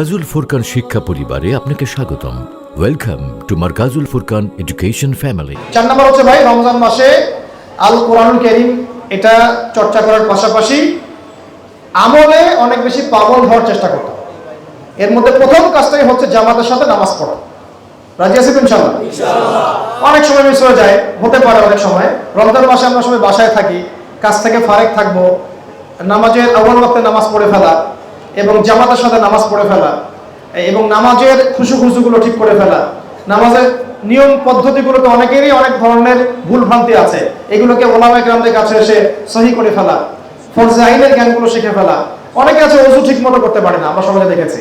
মার্কাজুল ফুরকান শিক্ষা পরিবারে আপনাকে স্বাগতম। Welcome to Markazul Furqan education family চার নম্বর হচ্ছে ভাই রমজান মাসে আল কোরআনুল করিম এটা চর্চা করার পাশাপাশি আমলে অনেক বেশি পাগল হওয়ার চেষ্টা করতে এর মধ্যে প্রথম কাজটাই হচ্ছে জামাতের সাথে নামাজ পড়া। রাজি তো ইনশাল্লাহ অনেক সময় মিস হয়ে যায় হতে পারে অনেক সময়। রমজান মাসে আমরা সবাই বাসায় থাকি কাজ থেকে ফারেক থাকব নামাজের আউ্বাল ওয়াক্তে নামাজ পড়ে ফেলা এবং জামাতের সাথে নামাজ পড়ে ফেলা, এবং নামাজের খুশু খুশুগুলো ঠিক করে ফেলা। নামাজের নিয়ম পদ্ধতিগুলোতে অনেকেরই অনেক ধরনের ভুল ভ্রান্তি আছে। এগুলোকে ওলামা গ্রামদের কাছে এসে সহি করে ফেলা, ফরজে আইনের জ্ঞানগুলো শিখে ফেলা। অনেকে আছে অজু ঠিক মতো করতে পারে না, আমরা সবাই দেখেছি।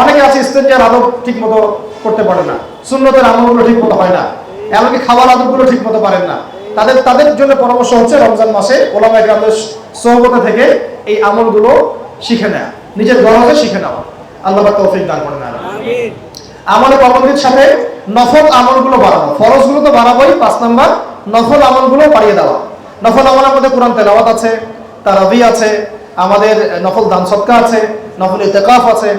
অনেকে আছে ইস্তেঞ্জার আদব ঠিক মতো করতে পারে না, সুন্নতের আমলগুলো ঠিক মতো হয় না, এমনকি খাবার আদবগুলো ঠিক মতো পারেন না। তাদের তাদের জন্য পরামর্শ হচ্ছে রমজান মাসে ওলামা গ্রামের সহবতে থেকে এই আমলগুলো শিখে নেওয়া নিজের গরজে শিখে নেওয়া আল্লাহ তৌফিক দান করেন আর আমলে পাবন্দির সাথে নফল আমলগুলো বাড়ানো। ফরজগুলো তো বাড়াবোই, পাঁচ নাম্বার, নফল আমলগুলো বাড়িয়ে দেওয়া। নফল আমলের মধ্যে কোরআন তেলাওয়াত আছে, তারাবি আছে, আমাদের নফল দান সৎকা আছে, নফল ইতেকাফ আছে,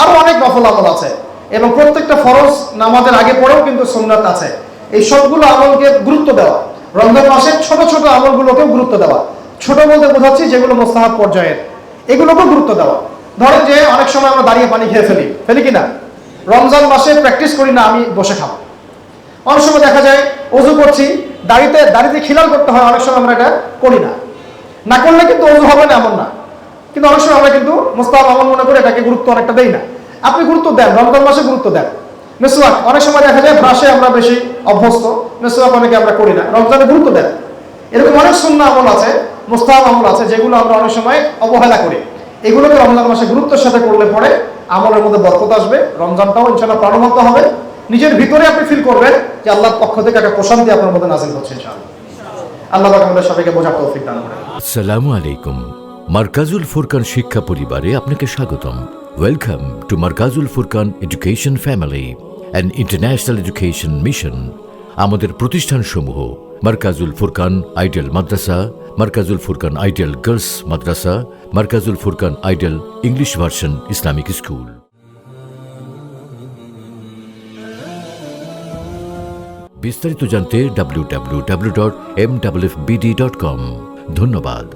আরও অনেক নফল আমল আছে। এবং প্রত্যেকটা ফরজ নামাজের আগে পরেও কিন্তু সুন্নাত আছে। এই সবগুলো আমলকে গুরুত্ব দেওয়া। রমজান মাসে ছোট ছোট আমলগুলোকেও গুরুত্ব দেওয়া। ছোট বলতে বোঝাচ্ছি যেগুলো মোস্তাহাব পর্যায়ের। এগুলোকেও গুরুত্ব দেওয়া। ধরেন যে অনেক সময় আমরা দাঁড়িয়ে পানি খেয়ে ফেলি ফেলি কি না রমজান মাসে প্র্যাকটিস করি না, আমি বসে খাব। অনেক সময় দেখা যায়, অজু করছি, দাড়িতে দাড়িতে খিলাল করতে হয়, অনেক সময় আমরা এটা করি না। না করলে কিন্তু অজু হবে না এমন না। কিন্তু অনেক সময় আমরা কিন্তু মোস্তাহাব আমল মনে করে এটাকে গুরুত্ব অনেকটা দেই না। আপনি গুরুত্ব দেন, রমজান মাসে গুরুত্ব দেন। মেসোয়াক অনেক সময় দেখা যায় ব্রাশে আমরা বেশি অভ্যস্ত মেসোয়াক অনেকে আমরা করি না, রমজানে গুরুত্ব দেন। এরকম অনেক শূন্য আমল আছে, মোস্তাহাব আমল আছে, যেগুলো আমরা অনেক সময় অবহেলা করি। এগুলোকে রমজান মাসে গুরুত্বের সাথে করলে পরে আমলের মধ্যে বরকত আসবে, রমজানটাও ইনশাল্লাহ প্রাণবন্ত হবে। নিজের ভিতরে আপনি ফিল করবেন যে আল্লাহর পক্ষ থেকে একটা প্রশান্তি আপনার মধ্যে নাজিল হচ্ছে ইনশাআল্লাহ। আল্লাহ আমাদের সবাইকে বোঝার তৌফিক দান আসসালামু আলাইকুম। ফুরকান শিক্ষা পরিবারে আপনাকে স্বাগতম। Welcome to Markazul Furqan education family and international education mission আমাদের প্রতিষ্ঠানসমূহ Markazul Furqan ideal madrasa Markazul Furqan ideal girls মাদ্রাসা, Markazul Furqan ideal English version Islamic school. বিস্তারিত জানতে W W W dot M W dot com ধন্যবাদ।